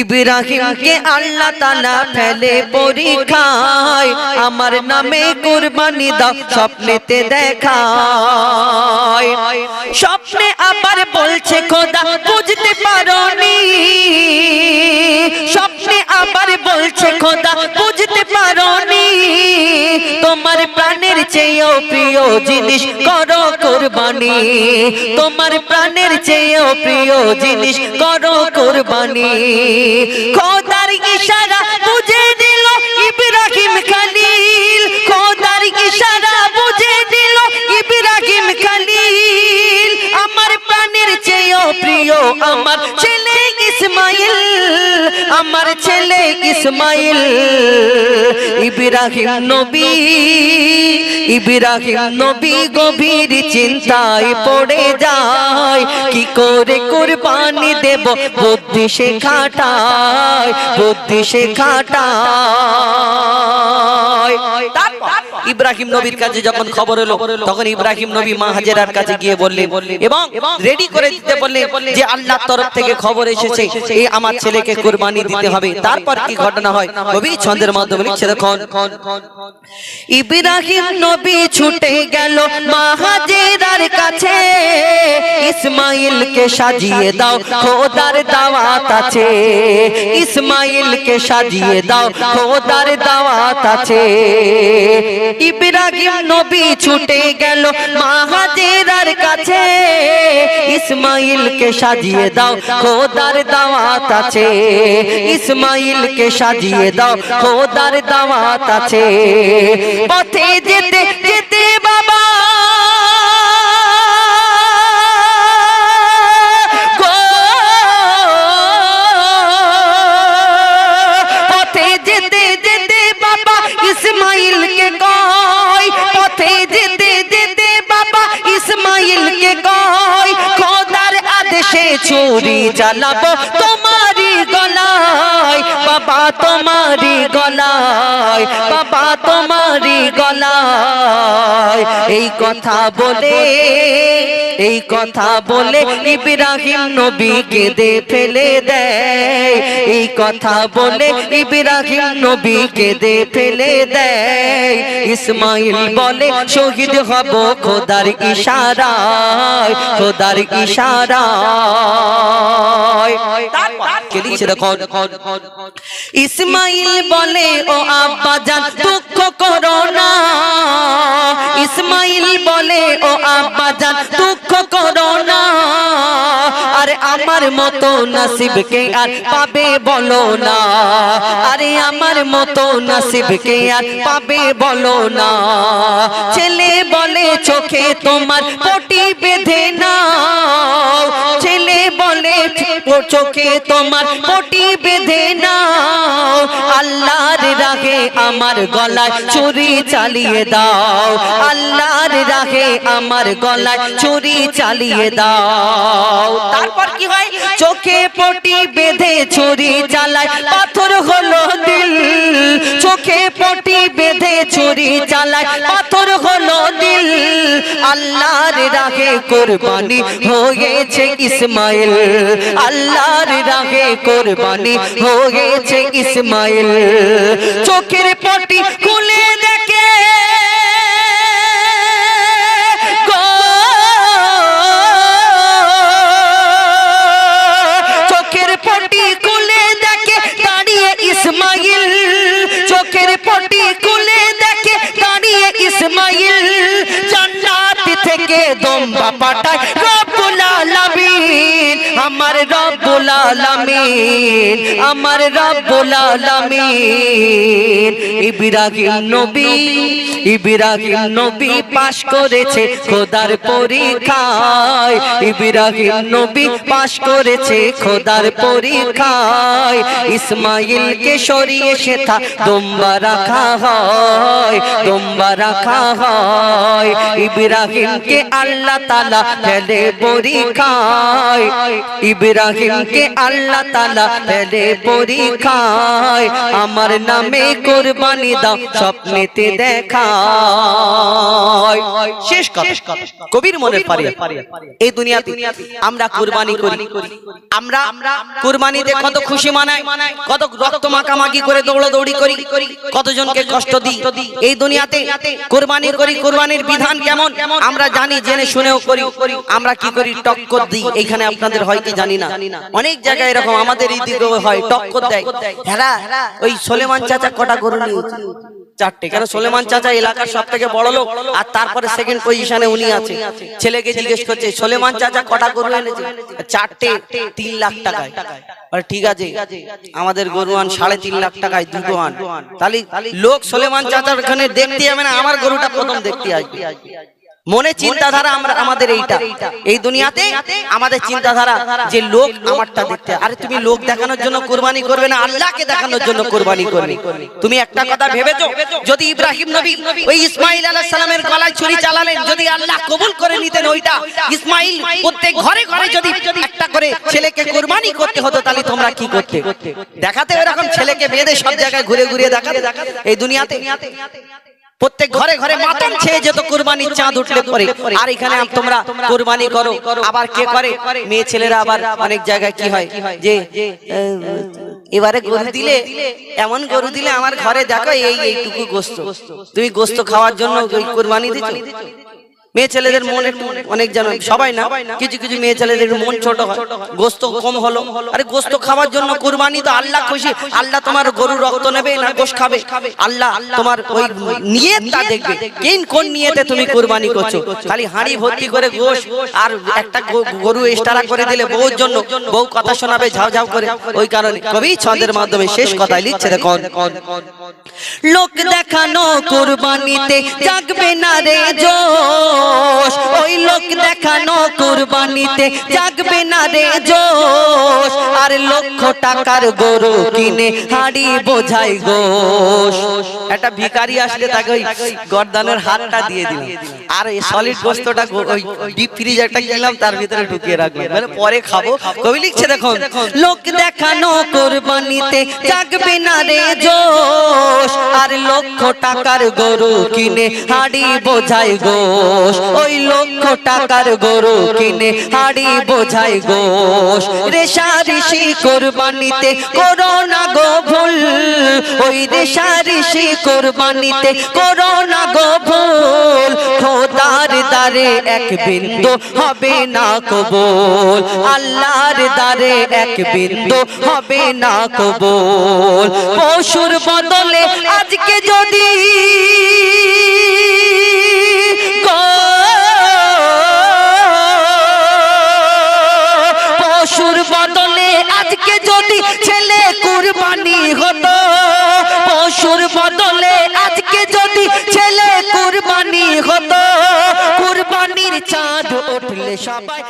ইব্রাহিমকে আল্লাহ তালা ফেলে পরীক্ষায় আমার নামে কুরবানি দাও, স্বপ্নেতে দেখায়। স্বপ্নে আবার বলছে, খোদা, বুঝতে পারোনি। স্বপ্নে আবার বলছে, খোদা, বুঝতে পারোনি। তোমার প্রাণের চেয়েও প্রিয় জিনিস করো কোরবানি। তোমার প্রাণের চেয়েও প্রিয় জিনিস করো কোরবানি। খোদার ইশারা বুঝে দিল ইব্রাহিম খালিল। খোদার ইশারা বুঝে দিল ইব্রাহিম খালিল। আমার প্রাণের চেয়েও প্রিয় আমার ছেলে ইসমাইল। আমার ছেলে ইসমাইল। ইব্রাহিম নবী ইব্রাহিম নবী গভীর চিন্তায় পড়ে যায়। কি করে কুরবানি দেব বুদ্ধি সে খাটায় বুদ্ধি সে খাটায় ইব্রাহিম নবীর কাছে যখন খবর এলো তখন ইব্রাহিম নবী মা হাজেরার কাছে গিয়ে বললেন এবং রেডি করে দিতে বললেন যে আল্লাহর তরফ থেকে খবর এসেছে এই আমার ছেলেকে কুরবানি দিতে হবে তারপর কি ঘটনা হয়? কবি ছন্দের মাধ্যমে লিখছে দেখুন ইব্রাহিম নবী ছুটে গেল মা হাজেরার কাছে। ইসমাইলকে সাজিয়ে দাও খোদার দাওয়াত আছে। ইসমাইলকে সাজিয়ে দাও খোদার দাওয়াত আছে। ইব্রাহিম নবী ছুটে গেল মাহাজেরার কাছে। কাছে ইসমাইলকে সাজিয়ে দাও, খোদার দাওয়াত আছে। ইসমাইলকে সাজিয়ে দাও, খোদার দাওয়াত আছে। পথে যেতে যেতে বাবা ছুরি চালাবো তোমারি গলায় বাবা তোমারি গলায় বাবা গলায়। এই কথা বলে, এই কথা বলে ইব্রাহিম নবী কেঁদে ফেলে দেয়। এই কথা বলে ইব্রাহিম নবী কেঁদে ফেলে দেয়। ইসমাইল বলে, শহীদ হব খোদার ইশারায় খোদার ইশারায়। ইসমাইল বলে, ও আব্বা জান আব্বা জান দুঃখ করো না। আরে আমার মতো নসিবকে আর পাবে বলো না। আরে আমার মতো নসিবকে আর পাবে বলো না। ছেলে বলে চোখে তোমার পটি বেঁধে নাও। ছেলে বলে চোখে তোমার পটি বেঁধে না আল্লাহর আমার গলায় চুরি চালিয়ে দাও। আল্লাহর রাহে আমার গলায় চুরি চালিয়ে দাও। তারপর কি হয়? চোখে পটি বেঁধে চুরি চালায়। পাথর হলো দিল। চোখে পটি বেঁধে চুরি চালায়। পাথর হলো দিল। আল্লাহর রাগে কোরবানি হয়েছে ইসমাইল। আল্লাহর রাগে কোরবানি হয়েছে ইসমাইল। চোখের পটি খুলে দেখে। চোখের পটি খুলে দেখে দাঁড়িয়ে ইসমাইল। চোখের পটি খুলে দেখে দাঁড়িয়ে ইসমাইল। থেকে দম্বা পাঠায় রব্বুল আলামিন আমার রব্বুল আলামিন, আমার রব্বুল আলামিন। ইব্রাহিম নবী ইব্রাহিম নবী পাশ করেছে খোদার পরীক্ষায়। ইব্রাহিম নবী পাশ করেছে খোদার পরীক্ষায়। ইসমাইলকে সরিয়ে সেথা দম্বা রাখা হয়, দম্বা রাখা হয়। ইব্রাহিমকে আল্লাহ তালা ফেলে পরীক্ষায়। ইব্রাহিমকে আল্লাহ তালা ফেলে পরীক্ষায় আমার নামে কোরবানি দাও স্বপ্নেতে দেখায়। শেষ কথা কবির মনে পারে এই দুনিয়াতে আমরা কুরবানি করি। আমরা কুরবানিতে কত খুশি মানাই কত রক্ত মাখামাখি করে দৌড়াদৌড়ি করি কতজনকে কষ্ট দিই? এই দুনিয়াতে কুরবানি করি কুরবানির বিধান কেমন? আমরা জানি জেনে শুনেও করি। আমরা কি করি? টক্কর দিই। এখানে আপনাদের হয় কি জানি না। অনেক জায়গায় এরকম আমাদের এই দিকেও হয় টক্কর দেয়। হ্যাঁ ওই সোলেমান চাচা কটা গরু নিয়েছে? চারটে। কেন? সোলেমান চাচা এলাকার সব থেকে বড় লোক। আর তারপরে সেকেন্ড পজিশনে উনি আছে ছেলেকে জিজ্ঞেস করছে, সোলেমান চাচা কটা গরু এনেছে? চারটে তিন লাখ টাকায়। ঠিক আছে, আমাদের গরুয়ান সাড়ে তিন লাখ টাকায় দুটো আন। তাহলে লোক সোলেমান চাচার ওখানে দেখতে যাবে না, আমার গরুটা প্রথম দেখতে আসবে। মনে চিন্তাধারা আমরা আমাদের এইটা। এই দুনিয়াতে আমাদের চিন্তাধারা যে লোক আমারটা দেখতে। আরে তুমি লোক দেখানোর জন্য কোরবানি করবে না আল্লাহকে দেখানোর জন্য কোরবানি করবে। তুমি একটা কথা ভেবেছো? যদি ইব্রাহিম নবী ওই ইসমাইল আলাইহিস সালামের গলায় ছুরি চালালেন যদি আল্লাহ কবুল করে নিতেন ওইটা ইসমাইল প্রত্যেক ঘরে ঘরে যদি একটা করে ছেলেকে কোরবানি করতে হতো তাহলে তোমরা কি করতে? দেখাতে এরকম ছেলেকে বেঁধে সব জায়গায় ঘুরে ঘুরে দেখাতে। এই দুনিয়াতে প্রত্যেক ঘরে ঘরে মাতন ছেয়ে যেত কুরবানির চাঁদ উঠলে পরে। আর এখানে তোমরা কুরবানি করো। আবার কে করে? মেয়ে ছেলেরা আবার অনেক জায়গায় কি হয়? যে এবারে গরু দিলে এমন গরু দিলে আমার ঘরে দেখো এই এইটুকু গোস্ত। তুমি গোস্ত খাওয়ার জন্য কুরবানি দিচ্ছ মেয়ে ছেলেদের মন একটু অনেক জানো সবাই না কিছু কিছু মেয়ে ছেলেদের মন ছোট হয় গোস্ত কম হলো। আরে গোস্ত খাওয়ার জন্য কুরবানি তো আল্লাহ খুশি। আল্লাহ তোমার গরুর রক্ত নেবে না গোশ খাবে। আল্লাহ তোমার ওই নিয়তটা দেখবে। কোন কোন নিয়তে তুমি কুরবানি করছ? খালি হাঁড়ি ভর্তি করে গোশ আর একটা গরু এক্সট্রা করে দিলে বউর জন্য। বউ কথা শোনাবে ঝাউ ঝাউ করে। ওই কারণে কবি ছন্দের মাধ্যমে শেষ কথাই লিখছে দেখুন। লোক দেখানো কুরবানিতে জাগবে না রে জোশ। ওই লোক দেখানো কুরবানিতে জাগবে না রে জোশ। আর লক্ষ টাকার গরু কিনে হাড়ি বোঝাই গোশ। একটা ভিখারি আসলে তাকে ওই গর্দানের হাতটা দিয়ে দিলাম আর এই সলিড গোস্তটা ওই ডিপ ফ্রিজ একটা কিনলাম, তার ভিতরে ঢুকিয়ে রাখলাম। মানে পরে খাব। কবি লিখছে, দেখুন, লোক দেখানো কোরবানিতে জাগবে না রে জোশ। আর লক্ষ টাকার গরু কিনে হাড়ি বোঝাই গোশ। ওই লক্ষ টাকার গরু কিনে হাড়ি বোঝাই গোশ রেশা ঋষি কোরবানিতে করো না গো ভুল ওই রেশা ঋষি কোরবানিতে করো না গো ভুল খোদার দারে এক বিন্দু হবে না কবুল, আল্লাহর দারে এক বিন্দু হবে না কবুল। পশুর বদলে আজকে যদি পশুর বদলে আজকে যদি ছেলে কুরবানি হতো পশুর বদলে আজকে যদি ছেলে কুরবানি হতো, কুরবানির চাঁদ উঠলে সবাই